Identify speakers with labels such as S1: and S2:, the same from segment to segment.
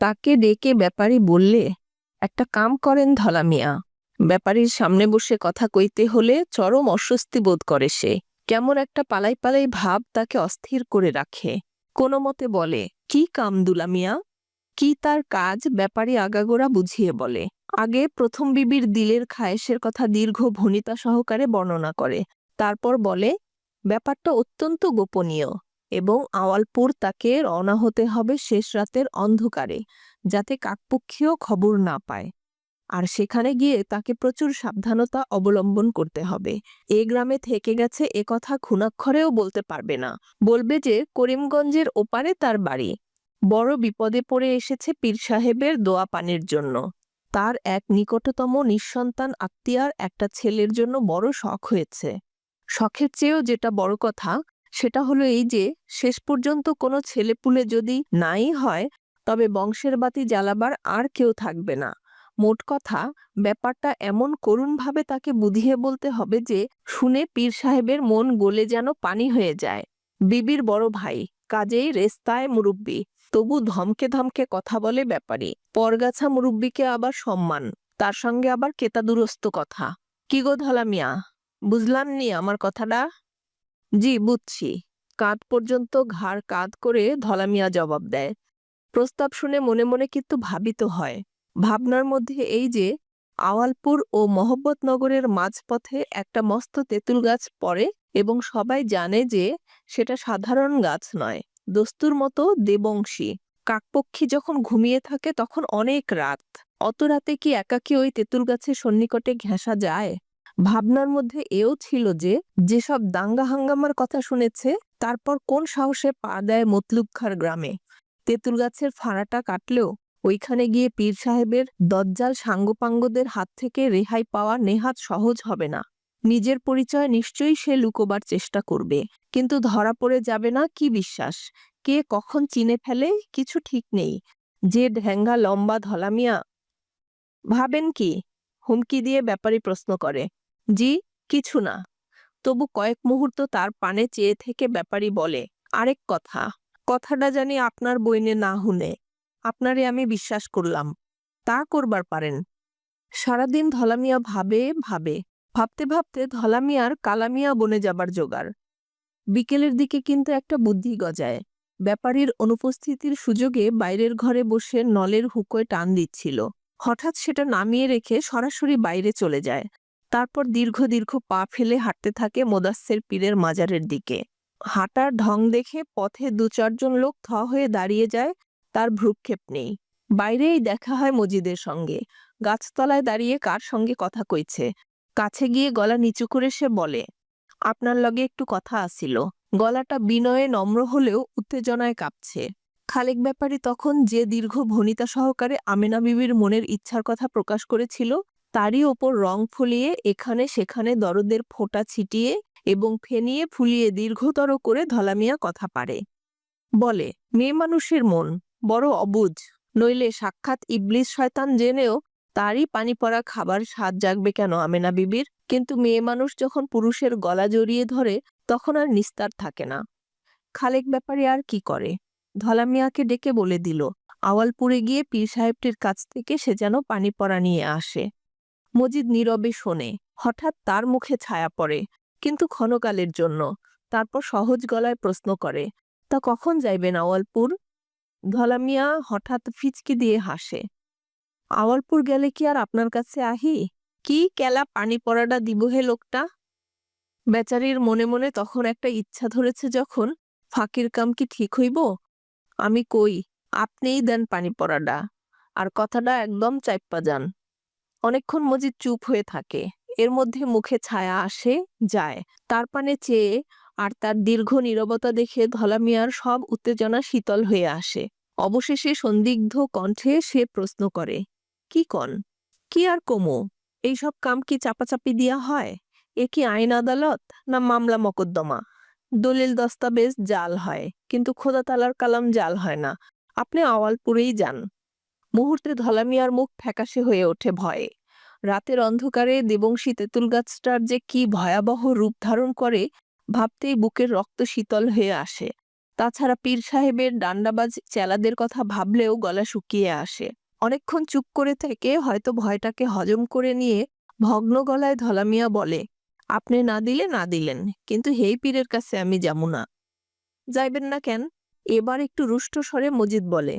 S1: তাকে ডেকে ব্যাপারী বললে, একটা কাম করেন ধলা মিয়া। ব্যাপারীর সামনে বসে কথা কইতে হলে চরম অস্বস্তি বোধ করে সে। কেমন একটা পালাই পালাই ভাব তাকে অস্থির করে রাখে। কোনো মতে বলে, কি কাম দুলা মিয়া? কি তার কাজ? ব্যাপারী আগাগোড়া বুঝিয়ে বলে, আগে প্রথম বিবির দিলের খায়েশের কথা দীর্ঘ ভনিতা সহকারে বর্ণনা করে। তারপর বলে, ব্যাপারটা অত্যন্ত গোপনীয়। এবং আওয়ালপুর তাকে রওনা হতে হবে শেষ রাতের অন্ধকারে, যাতে কাকপক্ষীয় খবর না পায়। আর সেখানে গিয়ে তাকে প্রচুর সাবধানতা অবলম্বন করতে হবে। এ গ্রামে থেকে গেছে এ কথা খুনাক্ষরেও বলতে পারবে না। বলবে যে করিমগঞ্জের ওপারে তার বাড়ি। বড় বিপদে পড়ে এসেছে পীর সাহেবের দোয়া পানির জন্য। তার এক নিকটতম নিঃসন্তান আত্মীয়ার একটা ছেলের জন্য বড় শখ হয়েছে। শখের চেয়েও যেটা বড় কথা সেটা হলো এই যে, শেষ পর্যন্ত কোনো ছেলেপুলে যদি নাই হয়, তবে বংশের বাতি জ্বালাবার আর কেউ থাকবে না। মোট কথা, ব্যাপারটা এমন করুণভাবে তাকে বুঝিয়ে বলতে হবে যে, শুনে পীর সাহেবের মন গলে যেন পানি হয়ে যায়। বিবির বড় ভাই, কাজেই রেস্তায় মুরব্বী। তবু ধমকে ধমকে কথা বলে ব্যাপারী। পরগাছা মুরব্বীকে আবার সম্মান, তার সঙ্গে আবার কেতাদুরস্ত কথা। কি গো ধলা মিয়া, বুঝলাম নি আমার কথাটা? জি, বুঝছি। কাঁধ পর্যন্ত ঘাড় কাঁধ করে ধলামিয়া জবাব দেয়। প্রস্তাব শুনে মনে মনে কিন্তু ভাবিত হয়। ভাবনার মধ্যে এই যে, আওয়ালপুর ও মহব্বতনগরের মাঝপথে একটা মস্ত তেঁতুল গাছ পড়ে এবং সবাই জানে যে, সেটা সাধারণ গাছ নয়, দস্তুর মতো দেবংশী। কাকপক্ষী যখন ঘুমিয়ে থাকে তখন অনেক রাত। অত রাতে কি একাকী ওই তেঁতুল গাছের সন্নিকটে ঘেঁষা যায়? ভাবনার মধ্যে এও ছিল যে, যেসব দাঙ্গা হাঙ্গামার কথা শুনেছে, তারপর কোন সাহসে পা দেয় মতলুব খাঁর গ্রামে? তেঁতুল গাছের ফাঁড়াটা কাটলেও, ওইখানে গিয়ে পীর সাহেবের দজ্জাল সাঙ্গপাঙ্গদের হাত থেকে রেহাই পাওয়া নেহাত সহজ হবে না। নিজের পরিচয় নিশ্চয়ই সে লুকোবার চেষ্টা করবে। কিন্তু ধরা পড়ে যাবে না কি বিশ্বাস? কে কখন চিনে ফেলে, কিছু ঠিক নেই। যে ঢ্যাঙ্গা লম্বা ধলামিয়া। ভাবেন কি? হুমকি দিয়ে ব্যাপারী প্রশ্ন করে। জি, কিছু না। তবু কয়েক মুহূর্ত তার পানে চেয়ে থেকে ব্যাপারী বলে, আরেক কথা। কথাটা জানি আপনার বইনে না হুনে। আপনারে আমি বিশ্বাস করলাম। তা করবার পারেন। সারাদিন ধলামিয়া ভাবে ভাবে। ভাবতে ভাবতে ধলামিয়ার কালামিয়া বনে যাবার জোগাড়। বিকেলের দিকে কিন্তু একটা বুদ্ধি গজায়। ব্যাপারীর অনুপস্থিতির সুযোগে বাইরের ঘরে বসে নলের হুকোয় টান দিচ্ছিল। হঠাৎ সেটা নামিয়ে রেখে সরাসরি বাইরে চলে যায়। তারপর দীর্ঘ দীর্ঘ পা ফেলে হাঁটতে থাকে মোদাস্সের পীরের মাজারের দিকে। হাঁটার ঢং দেখে পথে দু চারজন লোক থ হয়ে দাঁড়িয়ে যায়, তার ভ্রুক্ষেপ নেই। বাইরেই দেখা হয় মজিদের সঙ্গে। গাছতলায় দাঁড়িয়ে কার সঙ্গে কথা কইছে? কাছে গিয়ে গলা নিচু করে সে বলে, আপনার লগে একটু কথা আসিল গলাটা বিনয়ে নম্র হলেও উত্তেজনায় কাঁপছে। খালেক ব্যাপারী তখন যে দীর্ঘ ভনিতা সহকারে আমেনা বিবির মনের ইচ্ছার কথা প্রকাশ করেছিল তারই ওপর রং ফুলিয়ে এখানে সেখানে দরদের ফোঁটা ছিটিয়ে এবং ফেনিয়ে ফুলিয়ে দীর্ঘতর করে ধলামিয়া কথা পারে। বলে, মেয়ে মানুষের মন, বড় অবুজ। নইলে সাক্ষাৎ ইবলিস শয়তান জেনেও তারই পানি পড়া খাবার স্বাদ জাগবে কেন আমেনা বিবির? কিন্তু মেয়ে মানুষ যখন পুরুষের গলা জড়িয়ে ধরে, তখন আর নিস্তার থাকে না। খালেক ব্যাপারে আর কি করে? ধলামিয়াকে ডেকে বলে দিল, আওয়ালপুরে গিয়ে পীর সাহেবটির কাছ থেকে সে যেন পানি পড়া নিয়ে আসে। মজিদ নীরবে শোনে, হঠাৎ তার মুখে ছায়া পড়ে, কিন্তু ক্ষণকালের জন্য। তারপর সহজ গলায় প্রশ্ন করে, তা কখন যাইবেন আওয়ালপুর ধলামিয়া হঠাৎ ফিচকি দিয়ে হাসে, আওয়ালপুর গেলে কি আর আপনার কাছে আহি? কি কেলা পানি পড়াটা দিব হে লোকটা? বেচারির মনে মনে তখন একটা ইচ্ছা ধরেছে যখন, ফাঁকির কাম কি ঠিক হইব? আমি কই, আপনিই দেন পানি পড়াটা আর কথাটা একদম চাইপ্পা যান। অনেকক্ষণ মজিদ চুপ হয়ে থাকে। এর মধ্যে মুখে ছায়া আসে, যায়। তার পানে চেয়ে আর তার দীর্ঘ নীরবতা দেখে ধলা ধলামিয়ার সব উত্তেজনা শীতল হয়ে আসে। অবশেষে সন্দিগ্ধ কণ্ঠে সে প্রশ্ন করে, কি কন? কি আর কমো? এইসব কাম কি চাপাচাপি দিয়া হয়? এ কি আইন আদালত না মামলা মকদ্দমা? দলিল দস্তাবেজ জাল হয়, কিন্তু খোদা তালার কালাম জাল হয় না। আপনি আওয়ালপুরেই যান। মুহূর্তে ধলামিয়ার মুখ ফ্যাকাশে হয়ে ওঠে ভয়ে। রাতের অন্ধকারে দেবংশী তেঁতুল গাছটার যে কি ভয়াবহ রূপ ধারণ করে, ভাবতেই বুকের রক্ত শীতল হয়ে আসে। তাছাড়া পীর সাহেবের ডান্ডাবাজ চেলাদের কথা ভাবলেও গলা শুকিয়ে আসে। অনেকক্ষণ চুপ করে থেকে হয়তো ভয়টাকে হজম করে নিয়ে ভগ্ন গলায় ধলামিয়া বলে, আপনি না দিলে না দিলেন, কিন্তু হেই পীরের কাছে আমি যাব না। যাইবেন না কেন? এবার একটু রুষ্ট স্বরে মজিদ বলে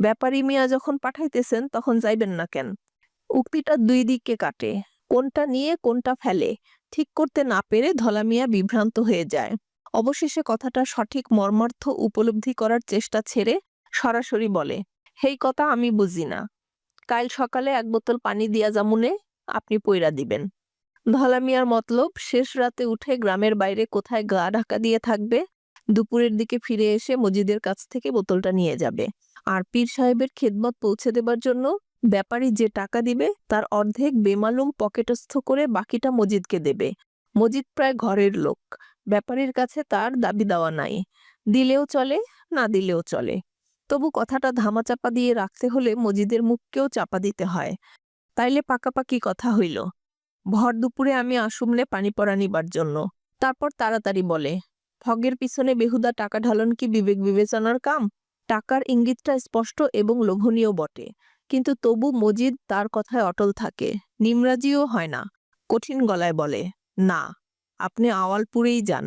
S1: ব্যাপারী মিয়া যখন পাঠাইতেছেন, তখন যাইবেন না কেন? উক্তিটা দুই দিকে কাটে। কোনটা নিয়ে, কোনটা ফেলে? ঠিক করতে না পেরে ধলামিয়া বিভ্রান্ত হয়ে যায়। অবশেষে কথাটা সঠিক মর্মার্থ উপলব্ধি করার চেষ্টা ছেড়ে সরাসরি বলে, হেই কথা আমি বুঝি না। কাল সকালে এক বোতল পানি দিয়া জামুনে আপনি পইরা দিবেন। ধলামিয়ার মতলব, শেষ রাতে উঠে গ্রামের বাইরে কোথায় গা ঢাকা দিয়ে থাকবে দুপুরের দিকে ফিরে এসে মজিদের কাছ থেকে বোতলটা নিয়ে যাবে। আর পীর সাহেবের খেদমত পৌঁছে দেবার জন্য ব্যাপারী যে টাকা দিবে, তার অর্ধেক বেমালুম পকেটস্থ করে বাকিটা মজিদকে দেবে। মজিদ প্রায় ঘরের লোক। ব্যাপারীর কাছে তার দাবি দেওয়া নাই। দিলেও চলে, না দিলেও চলে। তবু কথাটা ধামাচাপা দিয়ে রাখতে হলে মজিদের মুখকেও চাপা দিতে হয়। তাইলে পাকাপাকি কথা হইল। ভর দুপুরে আমি আসুমনে পানি পড়া নিবার জন্য। তারপর তাড়াতাড়ি বলে ফগের পিছনে বেহুদা টাকা ঢালন কি বিবেক বিবেচনার কাম? টাকার ইঙ্গিতটা স্পষ্ট এবং লোভনীয় বটে। কিন্তু তবু মজিদ তার কথায় অটল থাকে। নিমরাজিও হয় না। কঠিন গলায় বলে, না, আপনি আওয়ালপুরেই যান।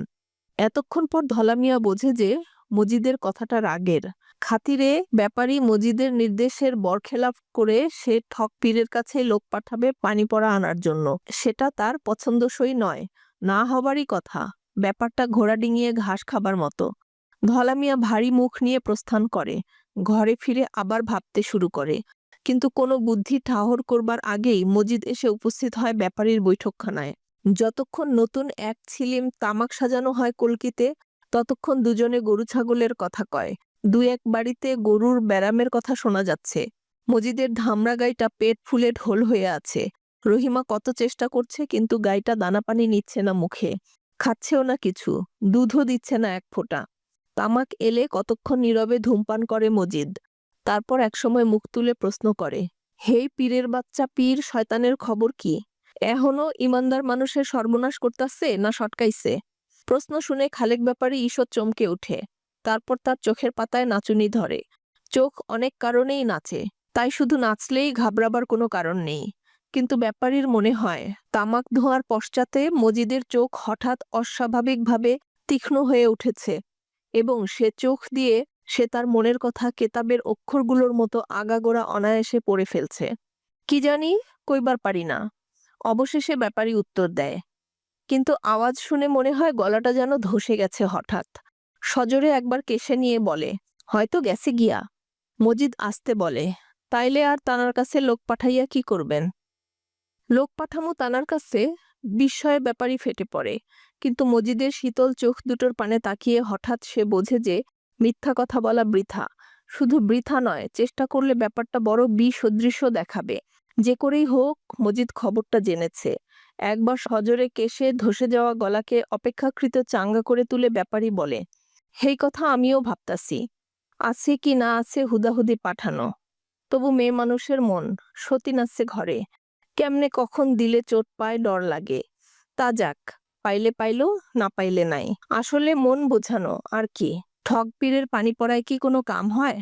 S1: এতক্ষণ পর ধলামিয়া বোঝে যে মজিদের কথাটা রাগের। খাতিরে ব্যাপারী মজিদের নির্দেশের বরখেলাপ করে সে ঠক পীরের কাছে লোক পাঠাবে পানি পড়া আনার জন্য। সেটা তার পছন্দসই নয়। না হবারই কথা। ব্যাপারটা ঘোড়া ডিঙিয়ে ঘাস খাবার মতো। ধলামিয়া ভারী মুখ নিয়ে প্রস্থান করে, ঘরে ফিরে আবার ভাবতে শুরু করে। কিন্তু কোনো বুদ্ধি ঠাহর করবার আগেই মজিদ এসে উপস্থিত হয় ব্যাপারীর বৈঠকখানায়। যতক্ষণ নতুন এক ছিলিম তামাক সাজানো হয় কলকিতে, ততক্ষণ দুজনে গরু ছাগলের কথা কয়। দু এক বাড়িতে গরুর ব্যারামের কথা শোনা যাচ্ছে। মজিদের ধামরা গাইটা পেট ফুলে ঢোল হয়ে আছে। রহিমা কত চেষ্টা করছে, কিন্তু গাইটা দানা পানি নিচ্ছে না মুখে। খাচ্ছেও না কিছু, দুধও দিচ্ছে না এক ফোঁটা। তামাক এলে কতক্ষণ নীরবে ধূমপান করে মজিদ। তারপর একসময় মুখ তুলে প্রশ্ন করে হেই পীরের বাচ্চা পীর, শয়তানের খবর কি? এখনও ইমানদার মানুষের সর্বনাশ করতাছে না সটকাইছে? প্রশ্ন শুনে খালেক ব্যাপারে ঈষৎ চমকে ওঠে। তারপর তার চোখের পাতায় নাচুনি ধরে। চোখ অনেক কারণেই নাচে, তাই শুধু নাচলেই ঘাবড়াবার কোনো কারণ নেই। কিন্তু ব্যাপারীর মনে হয়, তামাক ধোঁয়ার পশ্চাতে মজিদের চোখ হঠাৎ অস্বাভাবিকভাবে তীক্ষ্ণ হয়ে উঠেছে এবং সে চোখ দিয়ে সে তার মনের কথা কেতাবের অক্ষরগুলোর মতো আগাগোড়া অনায়াসে পড়ে ফেলছে। কি জানি, কইবার পারি না। অবশেষে ব্যাপারী উত্তর দেয়। কিন্তু আওয়াজ শুনে মনে হয় গলাটা যেন ধসে গেছে হঠাৎ। সজোরে একবার কেশে নিয়ে বলে, হয়তো গেছে গিয়া। মজিদ আসতে বলে, তাইলে আর তানার কাছে লোক পাঠাইয়া কি করবেন? লোক পাঠামো তানার কাছে বিস্ময়ে ব্যাপারই ফেটে পড়ে। কিন্তু মজিদের শীতল চোখ দুটোর পানে তাকিয়ে হঠাৎ সে বোঝে যে মিথ্যা কথা বলা বৃথা। শুধু বৃথা নয়, চেষ্টা করলে ব্যাপারটা বড় বিসদৃশ্য দেখাবে। যে করেই হোক, মজিদ খবরটা জেনেছে। একবার সজোরে কেশে ধসে যাওয়া গলাকে অপেক্ষাকৃত চাঙ্গা করে তুলে ব্যাপারী বলে, হেই কথা আমিও ভাবতাছি। আছে কি না আছে হুদাহুদি পাঠানো। তবু মেয়ে মানুষের মন সতীন আছে ঘরে। কেমনে কখন দিলে চোট পায় ডর লাগে। তা যাক, পাইলে পাইলো, না পাইলে নাই। আসলে মন বোঝানো, আর কি? ঠক পীরের পানি পড়ায় কি কোনো কাম হয়?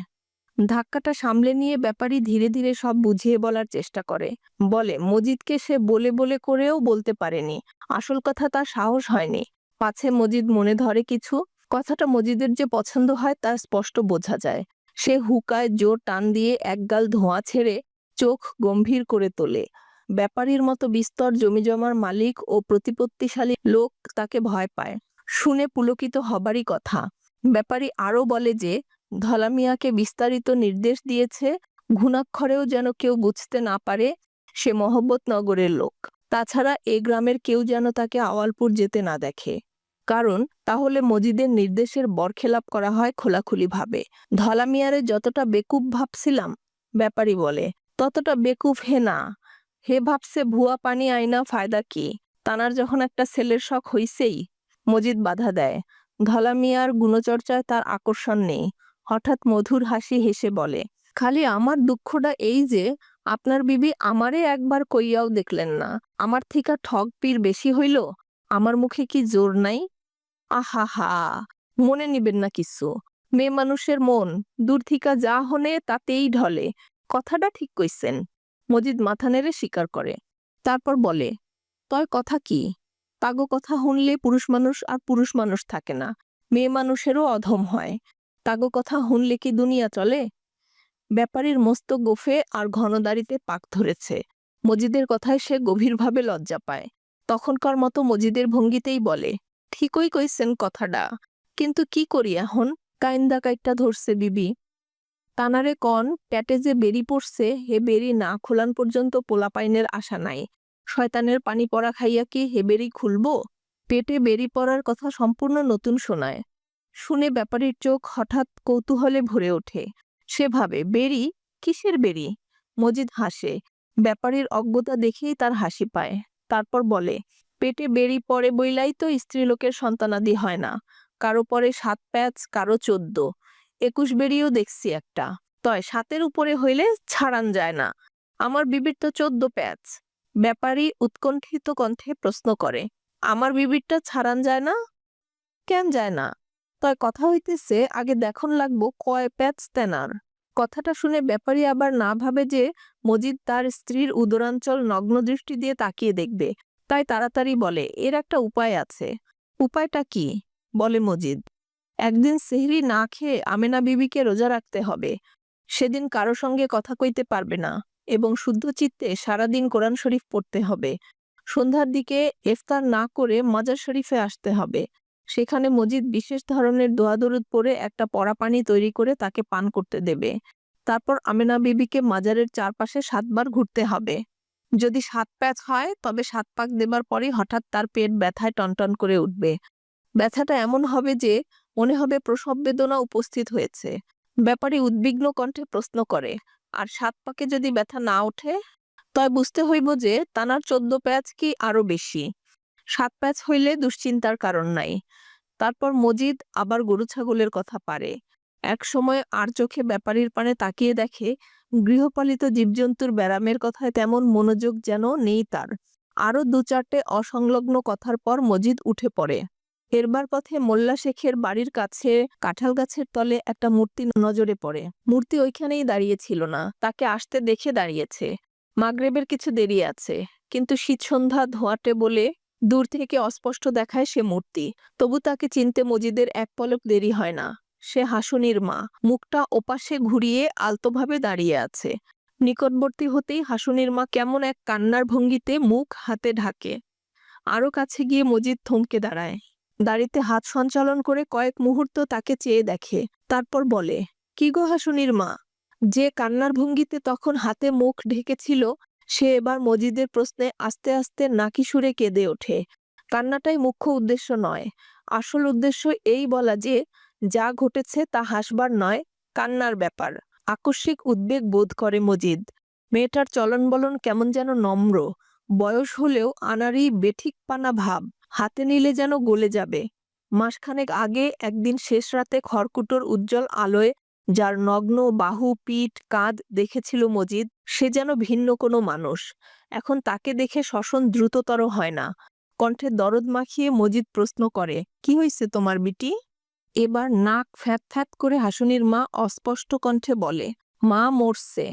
S1: ধাক্কাটা সামলে নিয়ে ব্যাপারী ধীরে ধীরে সব বুঝিয়ে বলার চেষ্টা করে। বলে, মজিদকে সে বলে বলে করেও বলতে পারেনি। আসল কথা তার সাহস হয়নি। পাছে মজিদ মনে ধরে কিছু। কথাটা মজিদের যে পছন্দ হয় তা স্পষ্ট বোঝা যায়। সে হুকায় জোর টান দিয়ে একগাল ধোঁয়া ছেড়ে চোখ গম্ভীর করে তোলে। ব্যাপারীর মতো বিস্তর জমিজমার মালিক ও প্রতিপত্তিশালী লোক তাকে ভয় পায়। শুনে পুলকিত হবারই কথা। ব্যাপারী আরও বলে যে, ধলামিয়াকে বিস্তারিত নির্দেশ দিয়েছে, ঘুণাক্ষরেও যেন কেউ বুঝতে না পারে, সে মহব্বতনগরের লোক। তাছাড়া এ গ্রামের কেউ যেন তাকে আওয়ালপুর যেতে না দেখে। কারণ, তাহলে মজিদের নির্দেশের বরখেলাপ করা হয় খোলাখুলিভাবে। ধলামিয়ারে যতটা বেকুব ভাবছিলাম, ব্যাপারী বলে, ততটা বেকুব হে না। হে ভাবছে ভুয়া পানি আইনা ফায়দা কি? তানার যখন একটা ছেলের শখ হইছেই, মজিদ বাধা দেয়। ধলামিয়ার গুণচর্চায় তার আকর্ষণ নেই। হঠাৎ মধুর হাসি হেসে বলে, খালি আমার দুঃখটা এই যে, আপনার বিবি আমারে একবার কইয়াও দেখলেন না। আমার থিকা ঠগ পীর বেশি হইল, আমার মুখে কি জোর নাই? আহা হা মনে নিবেন না কিছু। মেয়ে মানুষের মন, দূর থিকা যা হনে তাতেই ঢলে। কথাটা ঠিক কইছেন। মজিদ মাথা নেড়ে স্বীকার করে। তারপর বলে তয় কথা কি? তাগো কথা শুনলে পুরুষ মানুষ আর পুরুষ মানুষ থাকে না। মেয়ে মানুষেরও অধম হয়। তাগো কথা শুনলে কি দুনিয়া চলে? ব্যাপারীর মস্ত গোফে আর ঘনদাড়িতে পাক ধরেছে। মজিদের কথায় সে গভীরভাবে লজ্জা পায়। তখনকার মতো মজিদের ভঙ্গিতেই বলে, ঠিকই কইছেন কথাটা। কিন্তু কি করি এখন? কাইন্দা কাইটটা ধরছে বিবি। তানারে কন, প্যাটে যে বেরি পড়ছে, হে বেরি না খোলান পর্যন্ত পোলাপাইনের আশা নাই। শয়তানের পানি পড়া খাইয়া কি হে বেরি খুলব? পেটে বেরি পড়ার কথা সম্পূর্ণ নতুন শোনায়। শুনে ব্যাপারীর চোখ হঠাৎ কৌতূহলে ভরে ওঠে। সে ভাবে, বেরি? কিসের বেরি? মজিদ হাসে। ব্যাপারীর অজ্ঞতা দেখেই তার হাসি পায়। তারপর বলে, পেটে বেরি পড়ে বইলাই তো স্ত্রীলোকের সন্তানাদি হয় না। কারও পরে সাত প্যাচ, কারও চোদ্দ। একুশ বেরিও দেখছি একটা। তয়, সাতের উপরে হইলে ছাড়ান যায় না। আমার বিবির তো চোদ্দ প্যাচ। ব্যাপারী উৎকণ্ঠিত কণ্ঠে প্রশ্ন করে, আমার বিবিরটা ছাড়ান যায় না? কেন যায় না? তয়, কথা হইতেছে, আগে দেখন লাগবো কয় প্যাচ তেনার। কথাটা শুনে ব্যাপারী আবার না ভাবে যে মজিদ তার স্ত্রীর উদরাঞ্চল নগ্ন দৃষ্টি দিয়ে তাকিয়ে দেখবে। তাই তাড়াতাড়ি বলে, এর একটা উপায় আছে। উপায়টা কি? বলে মজিদ একদিন সেহরি না খেয়ে আমেনা বিবিকে রোজা রাখতে হবে। সেদিন কারও সঙ্গে কথা কইতে পারবে না এবং শুদ্ধ চিত্তে সারাদিন কোরআন শরীফ পড়তে হবে। সন্ধ্যার দিকে ইফতার না করে মাজার শরীফে আসতে হবে। সেখানে মজিদ বিশেষ ধরনের দোয়াদরুদ পরে একটা পরা পানি তৈরি করে তাকে পান করতে দেবে। তারপর আমেনা বিবিকে মাজারের চারপাশে সাতবার ঘুরতে হবে। যদি সাত প্যাচ হয়, তবে সাত পাক দেবার পরেই হঠাৎ তার পেট ব্যথায় টনটন করে উঠবে। ব্যথাটা এমন হবে যে মনে হবে প্রসব বেদনা উপস্থিত হয়েছে। ব্যাপারী উদ্বিগ্ন কণ্ঠে প্রশ্ন করে, আর সাত পাকে যদি ব্যথা না ওঠে? তয় বুঝতে হইব যে তানার চোদ্দ প্যাচ কি আরও বেশি। সাত প্যাচ হইলে দুশ্চিন্তার কারণ নাই। তারপর মজিদ আবার গরু ছাগলের কথা পারে। এক সময় আর চোখে ব্যাপারীর পানে তাকিয়ে দেখে, গৃহপালিত জীবজন্তুর ব্যারামের কথায় তেমন মনোযোগ যেন নেই তার। আরও দু চারটে অসংলগ্ন কথার পর মজিদ উঠে পড়ে। এরবার পথে মোল্লা শেখের বাড়ির কাছে কাঁঠাল গাছের তলে একটা মূর্তি নজরে পড়ে। মূর্তি ওইখানেই দাঁড়িয়ে ছিল না, তাকে আসতে দেখে দাঁড়িয়েছে। মাগরেবের কিছু দেরি আছে, কিন্তু শীত সন্ধ্যা ধোয়াটে বলে দূর থেকে অস্পষ্ট দেখায় সে মূর্তি। তবু তাকে চিনতে মজিদের এক পলক দেরি হয় না। সে হাসুনির মা, মুখটা ওপাশে ঘুরিয়ে আলতোভাবে দাঁড়িয়ে আছে। নিকটবর্তী হতেই হাসুনির মা কেমন এক কান্নার ভঙ্গিতে মুখ হাতে ঢাকে। আরও কাছে গিয়ে মজিদ থমকে দাঁড়ায়। দাড়িতে হাত সঞ্চালন করে কয়েক মুহূর্ত তাকে চেয়ে দেখে। তারপর বলে, কি গো হাসুনির মা? যে কান্নার ভঙ্গিতে তখন হাতে মুখ ঢেকেছিল, সে এবার মজিদের প্রশ্নে আস্তে আস্তে নাকি সুরে কেঁদে ওঠে। কান্নাটাই মুখ্য উদ্দেশ্য নয়। আসল উদ্দেশ্য এই বলা যে, যা ঘটেছে তা হাসবার নয়, কান্নার ব্যাপার। আকস্মিক উদ্বেগ বোধ করে মজিদ। মেয়েটার চলন বলন কেমন যেন নম্র। বয়স হলেও আনারই বেঠিক পানা ভাব। হাতে নিলে যেন গলে যাবে। মাসখানেক আগে একদিন শেষ রাতে খড়কুটোর উজ্জ্বল আলোয় যার নগ্ন বাহু, পিঠ, কাঁধ দেখেছিল মজিদ, সে যেন ভিন্ন কোনো মানুষ। এখন তাকে দেখে শ্বসন দ্রুততর হয় না। কণ্ঠে দরদ মাখিয়ে মজিদ প্রশ্ন করে, কি হয়েছে তোমার বিটি? এবার নাক ফ্যাত ফ্যাত করে হাসুনির মা অস্পষ্ট কণ্ঠে বলে, মা মরছে।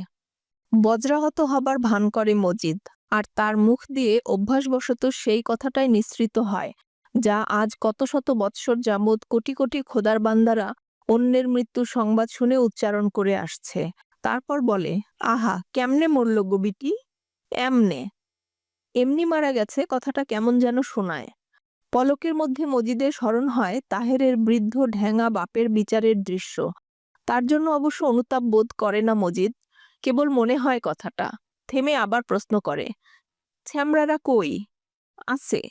S1: বজ্রাহত হবার ভান করে মজিদ। আর তার মুখ দিয়ে অভ্যাসবশত সেই কথাটাই নিঃসৃত হয়, যা আজ কত শত বৎসর যাবৎ কোটি কোটি খোদার বান্দারা অন্যের মৃত্যুর সংবাদ শুনে উচ্চারণ করে আসছে। তারপর বলে, আহা, কেমনে মরল গবিটি এমনে? এমনি মারা গেছে কথাটা কেমন যেন শোনায়। পলকের মধ্যে মজিদের স্মরণ হয় তাহেরের বৃদ্ধ ঢ্যাঙা বাপের বিচারের দৃশ্য। তার জন্য অবশ্য অনুতাপ বোধ করে না মজিদ, কেবল মনে হয় কথাটা। থেমে আবার প্রশ্ন করে ছ্যামরারা কই? আছে।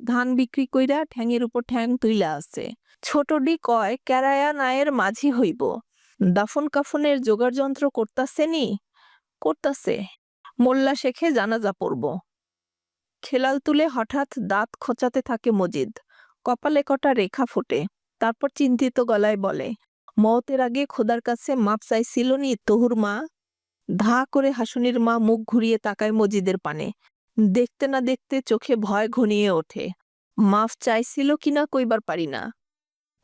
S1: ধান বিক্রি কইরা ঠ্যাঙের উপর ঠ্যাং তুইলা আছে। ছোটডি কয় ক্যারায়া নায়ের মাঝি হইব। দাফন কাফনের জোগাড় যন্ত্র করতাছে নি? করতাছে। মোল্লা শেখে জানাজা পড়ব। খেলাল তুলে হঠাৎ দাঁত খোঁচাতে থাকে মজিদ। কপালে কটা রেখা ফোটে। তারপর চিন্তিত গলায় বলে মতের আগে খোদার কাছে মাপ চাইছিল নি তহুর মা? ধা করে হাসুনির মা মুখ ঘুরিয়ে তাকায় মজিদের পানে। দেখতে না দেখতে চোখে ভয় ঘনিয়ে ওঠে। মাফ চাইছিল কিনা কইবার পারি না।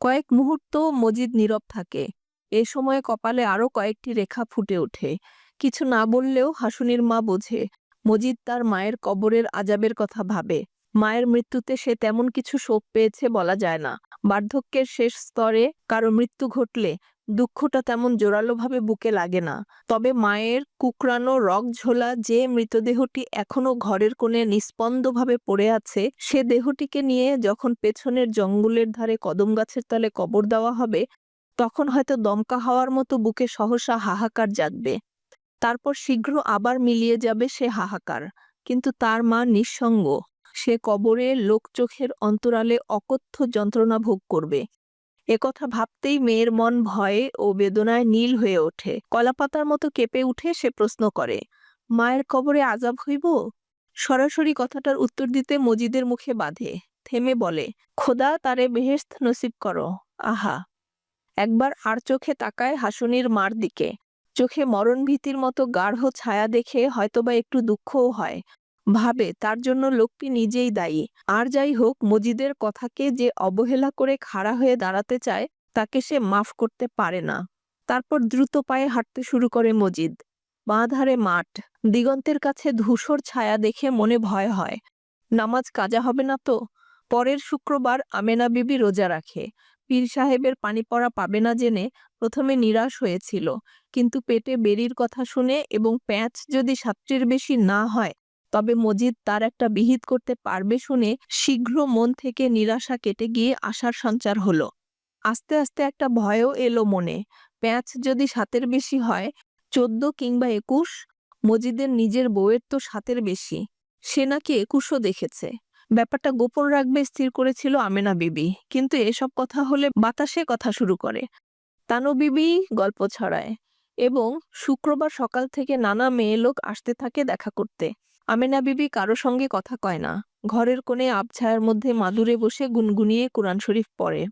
S1: কয়েক মুহূর্ত মজিদ নীরব থাকে। এ সময়ে কপালে আরও কয়েকটি রেখা ফুটে ওঠে। কিছু না বললেও হাসুনির মা বোঝে, মজিদ তার মায়ের কবরের আজাবের কথা ভাবে। মায়ের মৃত্যুতে সে তেমন কিছু শোক পেয়েছে বলা যায় না। বার্ধক্যের শেষ স্তরে কারও মৃত্যু ঘটলে দুঃখটা তেমন জোরালোভাবে বুকে লাগে না। তবে মায়ের কুকরানো রক ঝোলা যে মৃতদেহটি এখনও ঘরের কোণে নিস্পন্দভাবে পড়ে আছে, সে দেহটিকে নিয়ে যখন পেছনের জঙ্গলের ধারে কদম গাছের তলে কবর দেওয়া হবে, তখন হয়তো দমকা হওয়ার মতো বুকে সহসা হাহাকার জাগবে। তারপর শীঘ্র আবার মিলিয়ে যাবে সে হাহাকার। কিন্তু তার মা নিঃসঙ্গ। সে কবরে লোকচোখের অন্তরালে অকথ্য যন্ত্রণা ভোগ করবে। একথা ভাবতেই মেয়ের মন ভয়ে ও বেদনায় নীল হয়ে ওঠে। কলাপাতার মতো কেঁপে উঠে সে প্রশ্ন করে, মায়ের কবরে আজাব হইব? সরাসরি কথাটার উত্তর দিতে মজিদের মুখে বাঁধে, থেমে বলে, খোদা তারে বেহেস্ত নসিব করো। আহা! একবার আর চোখে তাকায় হাসুনির মার দিকে। চোখে মরণ ভীতির মতো গাঢ় ছায়া দেখে হয়তোবা একটু দুঃখও হয়। ভাবে, তার জন্য লোকটি নিজেই দায়ী। আর যাই হোক, মজিদের কথাকে যে অবহেলা করে খাড়া হয়ে দাঁড়াতে চায়, তাকে সে মাফ করতে পারে না। তারপর দ্রুত পায়ে হাঁটতে শুরু করে মজিদ। বাঁধারে মাঠ। দিগন্তের কাছে ধূসর ছায়া দেখে মনে ভয় হয়। নামাজ কাজা হবে না তো? পরের শুক্রবার আমেনা বিবি রোজা রাখে। পীর সাহেবের পানি পড়া পাবে না জেনে প্রথমে নিরাশ হয়েছিল। কিন্তু পেটে বেরির কথা শুনে এবং প্যাঁচ যদি সাতটির বেশি না হয় তবে মজিদ তার একটা বিহিত করতে পারবে শুনে শীঘ্র মন থেকে নিরাশা কেটে গিয়ে আশার সঞ্চার হলো। আস্তে আস্তে একটা ভয়ও এলো মনে। প্যাঁচ যদি সাতের বেশি হয়, চোদ্দ কিংবা একুশ, মজিদের নিজের বউয়ের তো সাতের বেশি। সে নাকি একুশও দেখেছে। ব্যাপারটা গোপন রাখবে স্থির করেছিল আমেনা বিবি। কিন্তু এসব কথা হলে বাতাসে কথা শুরু করে। তানু বিবি গল্প ছড়ায় এবং শুক্রবার সকাল থেকে নানা মেয়ে লোক আসতে থাকে দেখা করতে। আমেনা বিবি কারও সঙ্গে কথা কয় না। ঘরের কোণে আবছায়ার মধ্যে মাদুরে বসে গুনগুনিয়ে কোরআন শরীফ পড়ে।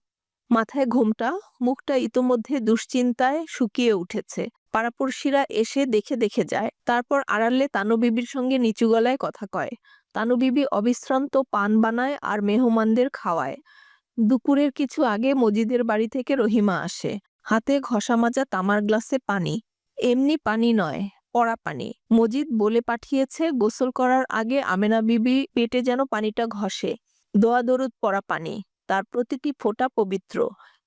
S1: মাথায় ঘোমটা, মুখটা ইতোমধ্যে দুশ্চিন্তায় শুকিয়ে উঠেছে। পাড়াপড়শিরা এসে দেখে দেখে যায়। তারপর আড়ালে তানু বিবির সঙ্গে নিচু গলায় কথা কয়। তানু বিবি অবিশ্রান্ত পান বানায় আর মেহমানদের খাওয়ায়। দুপুরের কিছু আগে মজিদের বাড়ি থেকে রহিমা আসে। হাতে ঘষা মাজা তামার গ্লাসে পানি। এমনি পানি নয়। পড়া পানি। মজিদ বলে পাঠিয়েছে, গোসল করার আগে আমেনা বিবি পেটে যেন পানিটা ঘষে। দোয়া দরুদ, পড়া পানি। তার প্রতিটি ফোঁটা পবিত্র।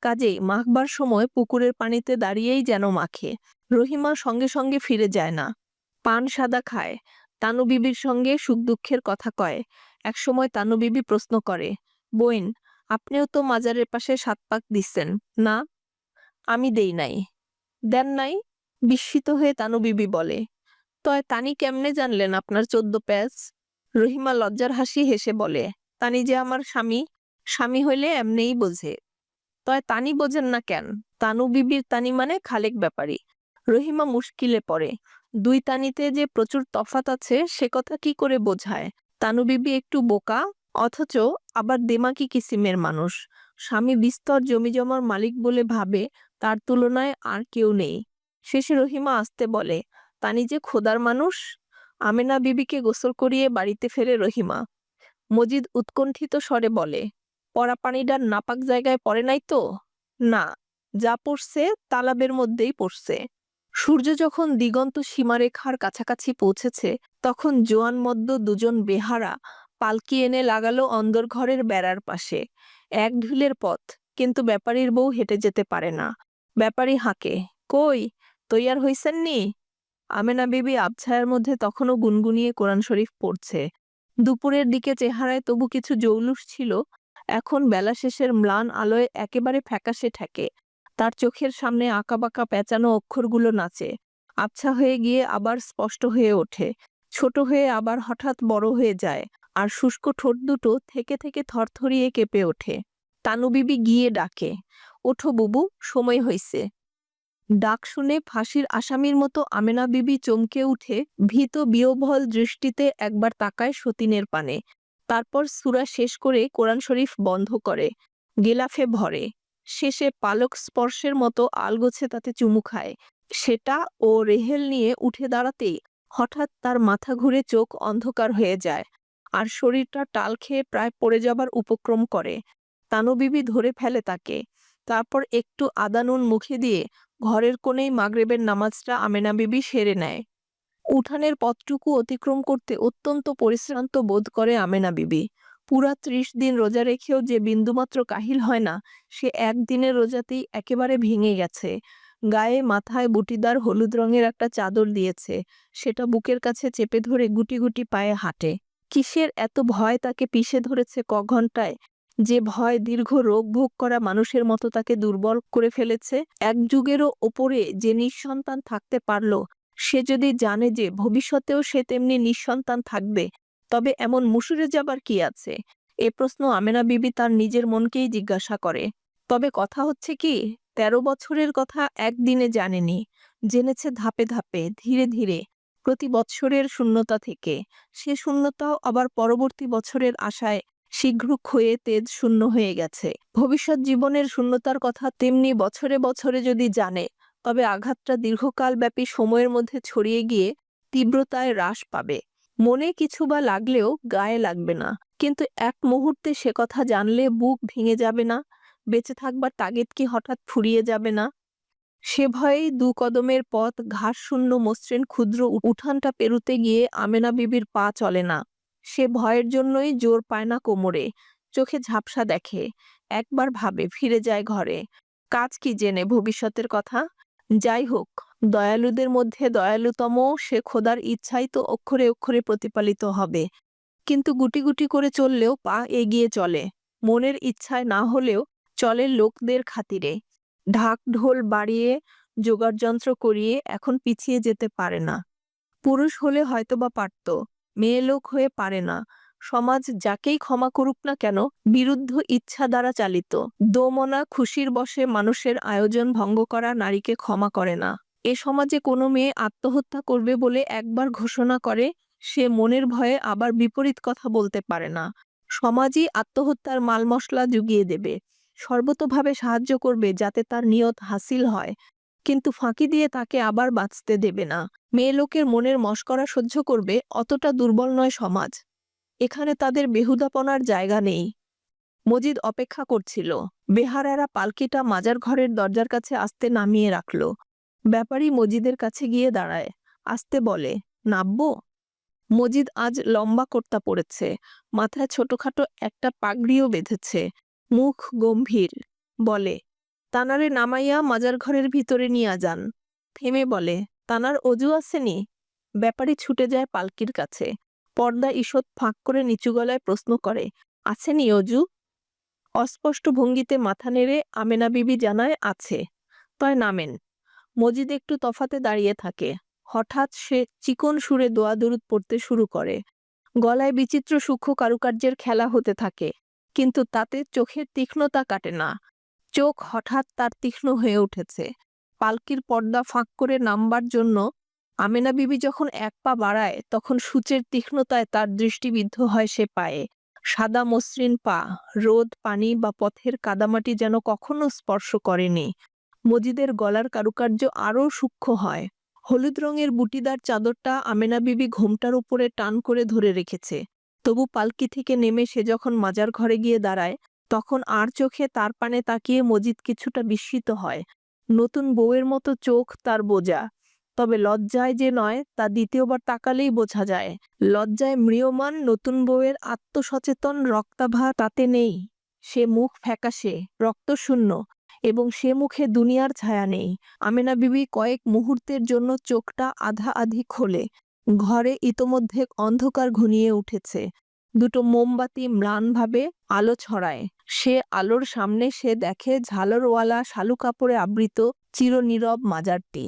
S1: কাজেই মাখবার সময় পুকুরের পানিতে দাঁড়িয়েই যেন মাখে। রহিমা সঙ্গে সঙ্গে ফিরে যায় না। পান সাদা খায়। তানু বিবির সঙ্গে সুখ দুঃখের কথা কয়। একসময় তানু বিবি প্রশ্ন করে বইন আপনিও তো মাজারের পাশে সাত পাক দিচ্ছেন, না? আমি দেই নাই। দেন নাই? বিস্মিত হয়ে তানু বিবি বলে, তয় তানি কেমনে জানলেন আপনার চোদ্দ প্যাচ? রহিমা লজ্জার হাসি হেসে বলে, তানি যে আমার স্বামী স্বামী হইলে এমনেই বোঝে। তয় তানি বোঝেন না কেন তানু বিবির তানি মানে খালেক ব্যাপারী। রহিমা মুশকিলে পড়ে, দুই তানিতে যে প্রচুর তফাত আছে, সে কথা কি করে বোঝায়? তানু বিবি একটু বোকা, অথচ আবার দেমাকি কিসিমের মানুষ। স্বামী বিস্তর জমি জমার মালিক বলে ভাবে, তার তুলনায় আর কেউ নেই। শেষে রহিমা আসতে বলে তানি যে খোদার মানুষ? আমেনা বিবিকে গোসল করিয়ে বাড়িতে ফেরে রহিমা। মজিদ উৎকণ্ঠিত স্বরে বলে, পড়া পানিটার নাপাক জায়গায় পড়ে নাই তো? না, যা পড়ছে তালাবের মধ্যেই পড়ছে। সূর্য যখন দিগন্ত সীমারেখার কাছাকাছি পৌঁছেছে, তখন জোয়ান মদ্য দুজন বেহারা পালকি এনে লাগালো অন্দর ঘরের বেড়ার পাশে। এক ঢিলের পথ, কিন্তু ব্যাপারীর বউ হেঁটে যেতে পারে না। ব্যাপারী হাঁকে, কই? তৈয়ার হইছেন নি? আমেনা বিবি আবছায়ার মধ্যে তখনও গুনগুনিয়ে কোরআন শরীফ পড়ছে। দুপুরের দিকে চেহারায় তবু কিছু জৌলুস ছিল। এখন বেলা শেষের ম্লান আলোয় একেবারে ফ্যাকাশে ঠেকে। তার চোখের সামনে আঁকাবাঁকা পেঁচানো অক্ষরগুলো নাচে। আবছা হয়ে গিয়ে আবার স্পষ্ট হয়ে ওঠে। ছোট হয়ে আবার হঠাৎ বড় হয়ে যায় আর শুষ্ক ঠোঁট দুটো থেকে থেকে থরথরিয়ে কেঁপে ওঠে। তানুবিবি গিয়ে ডাকে, ওঠো বুবু, সময় হইছে। ডাক শুনে ফাঁসির আসামির মতো আমেনা বিবি চমকে উঠে ভীত বিয়ভল দৃষ্টিতে একবার তাকায় সতীনের পানে। তারপর সুরা শেষ করে কোরআন শরীফ বন্ধ করে। গেলাফে ভরে। শেষে পালক স্পর্শের মতো আলগোছে তাতে চুমু খায়। সেটা ও রেহেল নিয়ে উঠে দাঁড়াতেই হঠাৎ তার মাথা ঘুরে চোখ অন্ধকার হয়ে যায় আর শরীরটা টাল খেয়ে প্রায় পড়ে যাবার উপক্রম করে। তানুবিবি ধরে ফেলে তাকে। তারপর একটু আদানুন মুখে দিয়ে ঘরের কোণেই মাগরেবের নামাজটা আমেনা বিবি সেরে নেয়। উঠানের পথটুকু অতিক্রম করতে অত্যন্ত পরিশ্রান্ত বোধ করে আমেনা বিবি। পুরা ত্রিশ দিন রোজা রেখেও যে বিন্দুমাত্র কাহিল হয় না, সে একদিনের রোজাতেই একেবারে ভেঙে গেছে। গায়ে, মাথায় বুটিদার হলুদ রঙের একটা চাদর দিয়েছে। সেটা বুকের কাছে চেপে ধরে গুটি গুটি পায়ে হাঁটে। কিসের এত ভয় তাকে পিষে ধরেছে ক ঘন্টায় যে ভয়, দীর্ঘ রোগ ভোগ করা মানুষের মতো তাকে দুর্বল করে ফেলেছে, এক যুগেরও ওপরে যে নিঃসন্তান থাকতে পারল, সে যদি জানে যে ভবিষ্যতেও সে তেমনি নিঃসন্তান থাকবে, তবে এমন মুসুরে যাবার কি আছে? এ প্রশ্ন আমেনা বিবি তার নিজের মনকেই জিজ্ঞাসা করে। তবে কথা হচ্ছে কি, তেরো বছরের কথা একদিনে জানেনি, জেনেছে ধাপে ধাপে, ধীরে ধীরে, প্রতি বৎসরের শূন্যতা থেকে। সে শূন্যতাও আবার পরবর্তী বছরের আশায় শীঘ্র ক্ষয়ে তেজ শূন্য হয়ে গেছে। ভবিষ্যৎ জীবনের শূন্যতার কথা তেমনি বছরে বছরে যদি জানে, তবে আঘাতটা দীর্ঘকাল ব্যাপী সময়ের মধ্যে ছড়িয়ে গিয়ে তীব্রতায় হ্রাস পাবে। মনে কিছু বা লাগলেও গায়ে লাগবে না। কিন্তু এক মুহূর্তে সে কথা জানলে বুক ভেঙে যাবে না, বেঁচে থাকবার তাগিদ কি হঠাৎ ফুরিয়ে যাবে না? সে ভয়েই দু কদমের পথ ঘাস শূন্য মসৃণ ক্ষুদ্র উঠানটা পেরুতে গিয়ে আমেনা বিবির পা চলে না। সে ভয়ের জন্যই জোর পায় না কোমরে। চোখে ঝাপসা দেখে, একবার ভাবে ফিরে যায় ঘরে। কাজ কি জেনে ভবিষ্যতের কথা? যাই হোক, দয়ালুদের মধ্যে দয়ালুতম, সে খোদার ইচ্ছাই তো অক্ষরে অক্ষরে প্রতিপালিত হবে। কিন্তু গুটি গুটি করে চললেও পা এগিয়ে চলে। মনের ইচ্ছায় না হলেও চলে লোকদের খাতিরে। ঢাক ঢোল বাড়িয়ে, যোগাড়যন্ত্র করিয়ে এখন পিছিয়ে যেতে পারে না। পুরুষ হলে হয়তোবা পারত। মেয়ে লোক হয়ে পারে না। সমাজ যাকেই ক্ষমা করুক না কেন, বিরুদ্ধ ইচ্ছা দ্বারা চালিত। দোমনা খুশির বসে মানুষের আয়োজন ভঙ্গ করা নারীকে ক্ষমা করে না। এ সমাজে কোনো মেয়ে আত্মহত্যা করবে বলে একবার ঘোষণা করে, সে মনের ভয়ে আবার বিপরীত কথা বলতে পারে না। সমাজই আত্মহত্যার মাল মশলা জুগিয়ে দেবে। সর্বতোভাবে সাহায্য করবে যাতে তার নিয়ত হাসিল হয়। কিন্তু ফাঁকি দিয়ে তাকে আবার বাঁচতে দেবে না। মেয়ে লোকের মনের মস্করা সহ্য করবে অতটা দুর্বল নয় সমাজ। এখানে তাদের বেহুদাপনার জায়গা নেই। মজিদ অপেক্ষা করছিল। বেহারারা পালকিটা মাজার ঘরের দরজার কাছে আসতে নামিয়ে রাখল। ব্যাপারী মজিদের কাছে গিয়ে দাঁড়ায়। আসতে বলে, নাববো? মজিদ আজ লম্বা কর্তা পড়েছে মাথায় ছোটখাটো একটা পাগড়িও বেঁধেছে। মুখ গম্ভীর। বলে তানারে নামাইয়া মাজার ঘরের ভিতরে নিয়ে যান। থেমে বলে, তানার অজু আসেনি? ব্যাপারী ছুটে যায় পালকির কাছে। পর্দা ঈষৎ ফাঁক করে নিচু গলায় প্রশ্ন করে আছেনি অজু? অস্পষ্ট ভঙ্গিতে মাথা নেড়ে আমেনা বিবি জানায়, আছে। তয় নামেন। মজিদ একটু তফাতে দাঁড়িয়ে থাকে। হঠাৎ সে চিকন সুরে দোয়া দরুদ পড়তে শুরু করে। গলায় বিচিত্র সূক্ষ্ম কারুকার্যের খেলা হতে থাকে, কিন্তু তাতে চোখের তীক্ষ্ণতা কাটে না। চোখ হঠাৎ তার তীক্ষ্ণ হয়ে উঠেছে। পালকির পর্দা ফাঁক করে নামবার জন্য আমেনা বিবি যখন এক পা বাড়ায়, তখন সূচের তীক্ষ্ণতায় তার দৃষ্টিবিদ্ধ হয় সে পায়ে। সাদা মসৃণ পা, রোদ, পানি বা পথের কাদামাটি যেন কখনো স্পর্শ করেনি। মজিদের গলার কারুকার্য আরও সূক্ষ্ম হয়। হলুদ রঙের বুটিদার চাদরটা আমেনা বিবি ঘোমটার উপরে টান করে ধরে রেখেছে। তবু পালকি থেকে নেমে সে যখন মাজার ঘরে গিয়ে দাঁড়ায় তখন আর চোখে তার পানে তাকিয়ে মজিদ কিছুটা বিস্মিত হয়। নতুন বউয়ের মতো চোখ তার বোঝা। তবে লজ্জায় যে নয়, তা দ্বিতীয়বার তাকালেই বোঝা যায়। লজ্জায় ম্রিয়মান নতুন বউয়ের আত্মসচেতন রক্তাভা তাতে নেই। সে মুখ ফ্যাকাশে রক্তশূন্য এবং সে মুখে দুনিয়ার ছায়া নেই। আমেনা বিবি কয়েক মুহূর্তের জন্য চোখটা আধা আধি খোলে। ঘরে ইতোমধ্যে অন্ধকার ঘনিয়ে উঠেছে। দুটো মোমবাতি ম্লানভাবে আলো ছড়ায়। সে আলোর সামনে সে দেখে ঝালরওয়ালা শালু কাপড়ে আবৃত চিরনীরব মাজারটি।